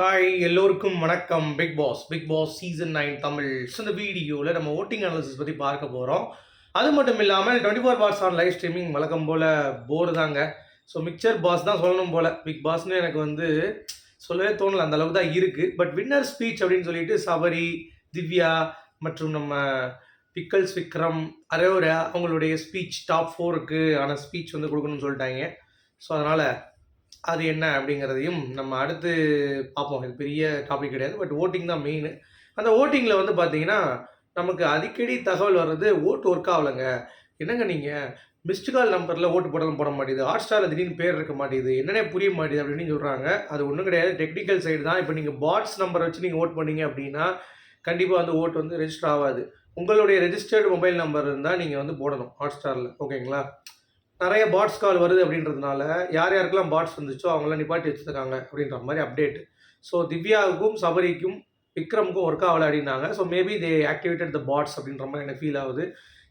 Hi எல்லோருக்கும் வணக்கம். Bigg Boss Bigg Boss season nine Tamil. So இந்த வீடியோவில் நம்ம ஓட்டிங் அனாலிசிஸ் பற்றி பார்க்க போகிறோம் அது மட்டும் இல்லாமல் twenty four hours on live streaming வழக்கம் போல் போர் தாங்க. ஸோ மிக்சர் பாஸ் தான் சொல்லணும் போல். பிக் பாஸ்னு எனக்கு வந்து சொல்லவே தோணல. அந்த அளவுக்கு தான் இருக்குது பட் வின்னர் ஸ்பீச் அப்படின்னு சொல்லிட்டு சபரி திவ்யா மற்றும் நம்ம பிக்கல்ஸ் விக்ரம் அரோரா அவங்களுடைய ஸ்பீச் டாப் ஃபோருக்கு ஆன ஸ்பீச் வந்து கொடுக்கணும்னு சொல்லிட்டாங்க. ஸோ அதனால் அது என்ன அப்படிங்கிறதையும் நம்ம அடுத்து பார்ப்போம். இது பெரிய டாபிக் கிடையாது பட் ஓட்டிங் தான் மெயின் அந்த ஓட்டிங்கில் வந்து பார்த்தீங்கன்னா நமக்கு அடிக்கடி தகவல் வர்றது ஓட்டு ஒர்க் ஆகலைங்க. என்னங்க நீங்கள் மிஸ்டு கால் நம்பரில் ஓட்டு போடலாம் போட மாட்டேது ஹாட் ஸ்டாரில் திடீர்னு பேர் இருக்க மாட்டேது என்னன்னே புரிய மாட்டேது அப்படின்னு சொல்கிறாங்க அது ஒன்றும் கிடையாது. டெக்னிக்கல் சைடு தான். இப்போ நீங்கள் பாட்ஸ் நம்பர் வச்சு நீங்கள் ஓட் பண்ணீங்க அப்படின்னா கண்டிப்பாக வந்து ஓட்டு வந்து ரெஜிஸ்டர் ஆகாது. உங்களுடைய ரெஜிஸ்டர்டு மொபைல் நம்பர் இருந்தால் நீங்கள் வந்து போடணும் ஹாட் ஸ்டாரில் ஓகேங்களா நிறைய பாட்ஸ் கால் வருது அப்படின்றதுனால யார் யாருக்கெல்லாம் பாட்ஸ் வந்துச்சோ அவங்களாம் நிப்பாட்டி வச்சுருக்காங்க அப்படின்ற மாதிரி அப்டேட் ஸோ திவ்யாவுக்கும் சபரிக்கும் விக்ரமுக்கும் ஒர்க் ஆகலை அப்படின்னாங்க. So maybe they activated the bots அப்படின்ற மாதிரி எனக்கு ஃபீல் ஆகுது.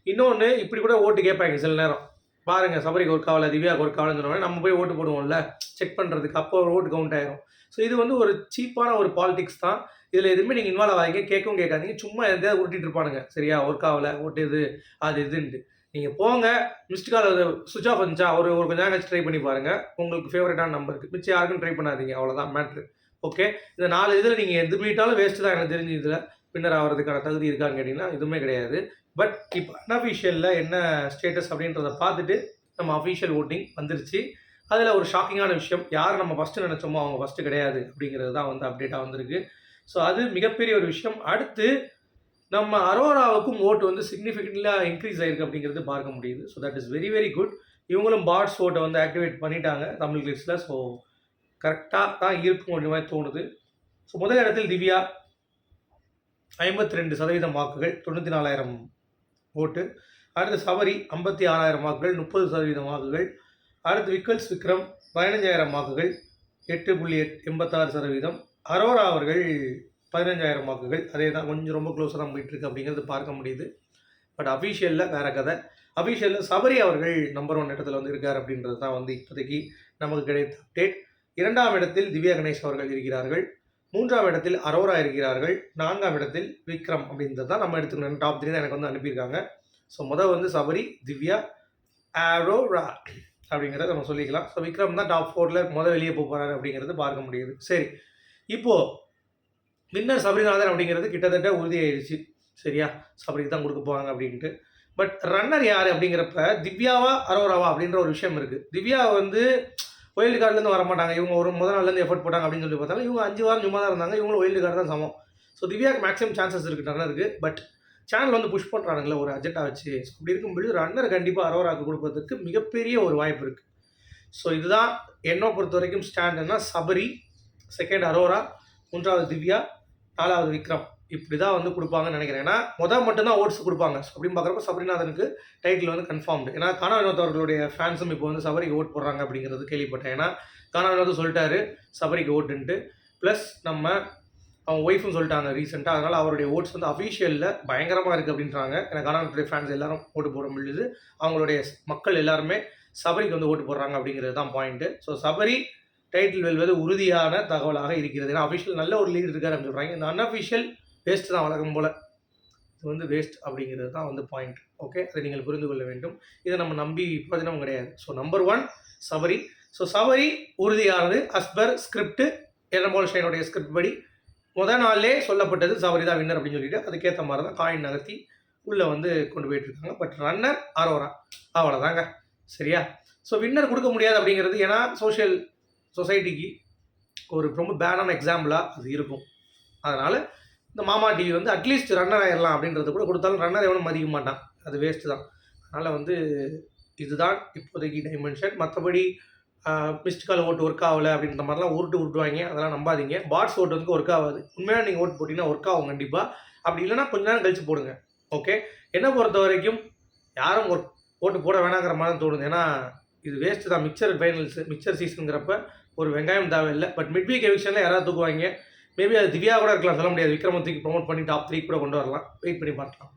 இன்னொன்று இப்படி கூட ஓட்டு கேட்பாங்க சில நேரம். பாருங்கள் சபரிக்கு ஒர்க் ஆகலை திவ்யாவுக்கு ஒர்க் ஆகலன்னு சொன்னோடனே நம்ம போய் ஓட்டு போடுவோம்ல. செக் பண்ணுறதுக்கு அப்போ ஒரு ஓட்டு கவுண்ட் ஆயிரும். ஸோ இது வந்து ஒரு சீப்பான ஒரு பாலிடிக்ஸ் தான். இதில் எதுவுமே நீங்கள் இன்வால்வ் ஆகாதீங்க கேட்கவும் கேட்காதீங்க. சும்மா எதாவது உருட்டிட்டு இருப்பானுங்க. சரியா ஒர்க் ஆகலை ஓட்டு இது அது இதுன்ட்டு நீங்கள் போங்க மிஸ்டு கால் சுவிச் ஆஃப் வந்துச்சா ஒரு ஒரு கொஞ்சம் நேரம் ட்ரை பண்ணி பாருங்கள் உங்களுக்கு ஃபேவரட்டான நம்பருக்கு மிச்சம் யாருக்கும் ட்ரை பண்ணாதீங்க அவ்வளோதான் மேட்ரு ஓகே இந்த நாலு இதில் நீங்கள் எது போயிட்டாலும் வேஸ்ட்டு தான். எனக்கு தெரிஞ்ச இதில் பின்னர் ஆகிறதுக்கான தகுதி இருக்கான்னு கேட்டிங்கன்னா எதுவுமே கிடையாது. பட் இப்போ அன்அஃபிஷியலில் என்ன ஸ்டேட்டஸ் அப்படின்றத பார்த்துட்டு நம்ம அஃபிஷியல் ஓட்டிங் வந்துருச்சு. அதில் ஒரு ஷாக்கிங்கான விஷயம் யார் நம்ம ஃபஸ்ட்டு நினச்சோமோ அவங்க ஃபஸ்ட்டு கிடையாது அப்படிங்கிறது தான் வந்து அப்டேட்டாக வந்திருக்கு. ஸோ அது மிகப்பெரிய ஒரு விஷயம். அடுத்து நம்ம அரோராவுக்கும் ஓட்டு வந்து சிக்னிஃபிகண்ட்லாக இன்க்ரீஸ் ஆயிருக்கு அப்படிங்கிறது பார்க்க முடியுது. So that is very very good இவங்களும் பாட்ஸ் ஓட்டை வந்து ஆக்டிவேட் பண்ணிட்டாங்க தமிழ் லிஸ்ட்டில் ஸோ கரெக்டாக தான் இருக்கும் கொஞ்சம் மாதிரி தோணுது. ஸோ முதல் இடத்தில் திவ்யா ஐம்பத்தி ரெண்டு சதவீதம் வாக்குகள் தொண்ணூற்றி நாலாயிரம் ஓட்டு. அடுத்து சபரி ஐம்பத்தி ஆறாயிரம் வாக்குகள் முப்பது சதவீதம் வாக்குகள். அடுத்து விக்கல்ஸ் விக்ரம் பதினஞ்சாயிரம் வாக்குகள் எட்டு புள்ளி எட் எண்பத்தாறு சதவீதம். அரோரா அவர்கள் பதினஞ்சாயிரம் வாக்குகள். அதே தான் கொஞ்சம் ரொம்ப க்ளோஸாக தான் போயிட்டுருக்கு அப்படிங்கிறது பார்க்க முடியுது. பட் அஃபீஷியலில் வேறு கதை. அஃபீஷியலில் சபரி அவர்கள் நம்பர் ஒன் இடத்துல வந்து இருக்கார் அப்படின்றது தான் வந்து இப்போதைக்கு நமக்கு கிடைத்த அப்டேட் இரண்டாம் இடத்தில் திவ்யா கணேஷ் அவர்கள் இருக்கிறார்கள். மூன்றாம் இடத்தில் அரோரா இருக்கிறார்கள். நான்காம் இடத்தில் விக்ரம் அப்படின்றது தான் நம்ம எடுத்துக்கணும். டாப் த்ரீ தான் எனக்கு வந்து அனுப்பியிருக்காங்க. ஸோ முதல் வந்து சபரி திவ்யா ஆரோரா அப்படிங்கிறத நம்ம சொல்லிக்கலாம். ஸோ விக்ரம் தான் டாப் ஃபோரில் முதல் வெளியே போக போகிறாரு அப்படிங்கிறது பார்க்க முடியுது. சரி இப்போது வின்னர் சபரிநாதன் அப்படிங்கிறது கிட்டத்தட்ட உறுதியாயிடுச்சு. சரியா? சபரிக்கு தான் கொடுக்க போவாங்க அப்படின்ட்டு. பட் ரன்னர் யார் அப்படிங்கிறப்ப திவ்யாவா அரோராவா அப்படின்ற ஒரு விஷயம் இருக்குது திவ்யா வந்து ஒயில்டு கார்டுலேருந்து வர மாட்டாங்க. இவங்க ஒரு முதல் நாள்லேருந்து எஃபர்ட் போட்டாங்க அப்படின்னு சொல்லி பார்த்தாலும் இவங்க அஞ்சு வாரம் சும்மா தான் இருந்தாங்க. இவங்களும் ஒயில்டு கார்டு தான் சமம். ஸோ திவ்யாவுக்கு மேக்ஸிமம் சான்சஸ் இருக்குது ரன்னருக்கு பட் சேனல் வந்து புஷ் பண்ணுறானுங்களே ஒரு அஜெண்டாக வச்சு. அப்படி இருக்கும்பொழுது ரன்னர் கண்டிப்பாக அரோராக்கு கொடுப்பதற்கு மிகப்பெரிய ஒரு வாய்ப்பு இருக்குது ஸோ இதுதான் என்னை பொறுத்த வரைக்கும் ஸ்டாண்டுன்னா சபரி செகண்ட் அரோரா மூன்றாவது திவ்யா நாலாவது விக்ரம் இப்படி தான் வந்து கொடுப்பாங்கன்னு நினைக்கிறேன். ஏன்னா முதல் மட்டும்தான் ஓட்ஸ் கொடுப்பாங்க. அப்படின்னு பார்க்குறப்ப சபரிநாதனுக்கு டைட்டில் வந்து கன்ஃபார்ம்டு ஏன்னா கானா வினோத் அவர்களுடைய ஃபேன்ஸும் இப்போ வந்து சபரிக்கு ஓட் போடுறாங்க அப்படிங்கிறது கேள்விப்பட்டேன். ஏன்னா கானா வினோத் சொல்லிட்டாரு சபரிக்கு ஓட்டுன்ட்டு ப்ளஸ் நம்ம அவங்க ஒய்ஃபும் சொல்லிட்டாங்க ரீசெண்டாக அதனால் அவருடைய ஓட்ஸ் வந்து அஃபீஷியலில் பயங்கரமாக இருக்குது அப்படின்றாங்க. ஏன்னா கானாவுடைய ஃபேன்ஸ் எல்லாரும் ஓட்டு போட முடியுது. அவங்களுடைய மக்கள் எல்லாருமே சபரிக்கு வந்து ஓட்டு போடுறாங்க அப்படிங்கிறது தான் பாயிண்ட்டு ஸோ சபரி டைட்டில் வெல்வது உறுதியான தகவலாக இருக்கிறது. ஏன்னா அஃபிஷியல் நல்ல ஒரு லீடர் இருக்கார் அப்படின்னு சொல்கிறாங்க இந்த அன்அஃபிஷியல் வேஸ்ட் தான் வழக்கம் போல். இது வந்து வேஸ்ட் அப்படிங்கிறது தான் வந்து பாயிண்ட் ஓகே அதை நீங்கள் புரிந்து கொள்ள வேண்டும். இதை நம்ம நம்பி பிரயோஜனம் கிடையாது. So number one Sabari so Sabari உறுதியானது. அஸ்பர் ஸ்கிரிப்ட் எரமோல் ஷைனுடைய ஸ்கிரிப்ட் படி. முதல் நாள்லே சொல்லப்பட்டது சபரி தான் வின்னர் அப்படின்னு சொல்லிட்டு அதுக்கேற்ற மாதிரி தான் காயின் நகர்த்தி உள்ளே வந்து கொண்டு போயிட்டு இருக்காங்க. பட் ரன்னர் அரோரா அவ்வளோதாங்க சரியா? ஸோ வின்னர் கொடுக்க முடியாது அப்படிங்கிறது ஏன்னா சோஷியல் சொசைட்டிக்கு ஒரு ரொம்ப பேடான எக்ஸாம்பிளாக அது இருக்கும். அதனால் இந்த மாமா டிவி வந்து அட்லீஸ்ட் ரன்னர் ஆயிடலாம் அப்படின்றது கூட கொடுத்தாலும் ரன்னர் எவனும் மதிக்க மாட்டான். அது வேஸ்ட்டு தான். அதனால் வந்து இதுதான் இப்போதைக்கு டைமென்ஷன் மற்றபடி மிஸ்ட் கால் ஓட்டு ஒர்க் ஆகலை அப்படின்ற மாதிரிலாம் உருட்டு உருட்டுவாங்க. அதெல்லாம் நம்பாதீங்க. பாட்ஸ் ஓட்டு வந்து ஒர்க் ஆகாது. உண்மையாக நீங்கள் ஓட்டு போட்டிங்கன்னா ஒர்க் ஆகும் கண்டிப்பாக அப்படி இல்லைன்னா கொஞ்ச நேரம் கழித்து போடுங்க. ஓகே என்னை பொறுத்த வரைக்கும் யாரும் ஒர்க் ஓட்டு போட வேணாங்கிற மாதிரி தோணுது. ஏன்னா இது வேஸ்ட்டு தான். மிக்சர் ஃபைனல்ஸ் மிக்சர் சீசனுங்கிறப்ப ஒரு வெங்காயம் தேவையில்லை. பட் மிட் வீக் எவிக்ஷனில் யாராவது தூக்குவாங்க. மேபி அது திவ்யா கூட இருக்கலாம் சொல்ல முடியாது. விக்ரமத்துக்கு ப்ரொமோட் பண்ணி டாப் த்ரீ கூட கொண்டு வரலாம். வெயிட் பண்ணி பார்க்கலாம்.